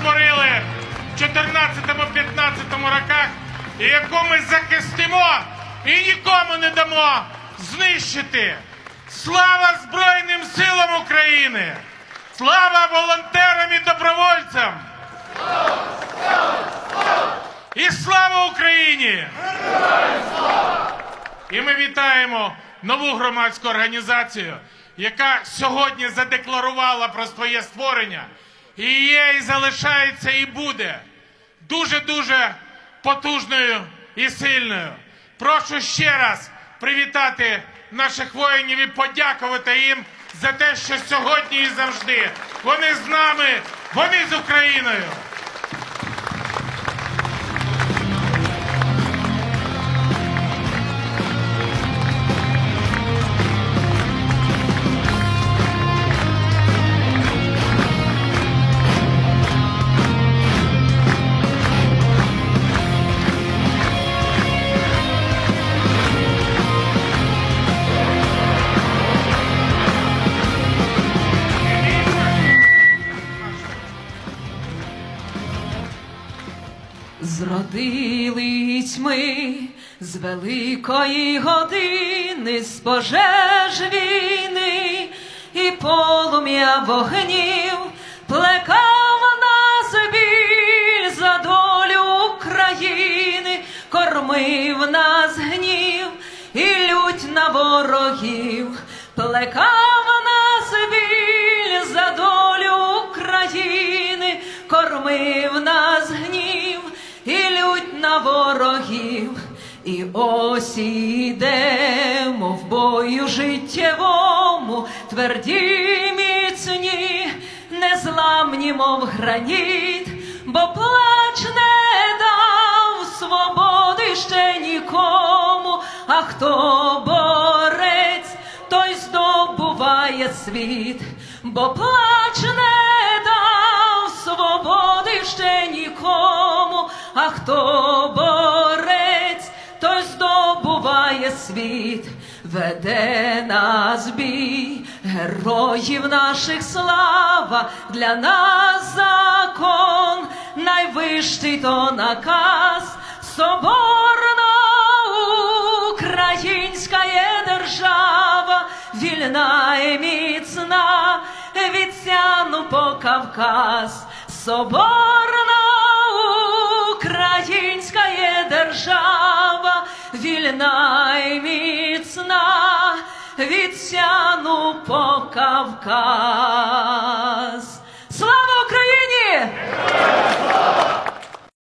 створили в 14-15 роках, і яку ми захистимо і нікому не дамо знищити. Слава Збройним силам України! Слава волонтерам і добровольцям! І слава Україні! І ми вітаємо нову громадську організацію, яка сьогодні задекларувала про своє створення. І є, і залишається, і буде дуже-дуже потужною і сильною. Прошу ще раз привітати наших воїнів і подякувати їм за те, що сьогодні і завжди вони з нами, вони з Україною. Зродились ми з великої години, з пожеж війни і полум'я вогнів, плекав нас біль за долю України, кормив нас гнів і лють на ворогів, плекав нас біль за долю України, кормив нас і ось ідемо в бою життєвому, тверді міцні, незламні, мов граніт, бо плач не дав свободи ще нікому, а хто борець, той здобуває світ, бо плач не дав свободи ще нікому, а хто борець, світ, веде нас бій, героїв наших слава, для нас закон, найвищий то наказ, соборна українська є держава, вільна і міцна, від Сяну по Кавказ, соборна вільна і міцна, від Сяну по Кавказ.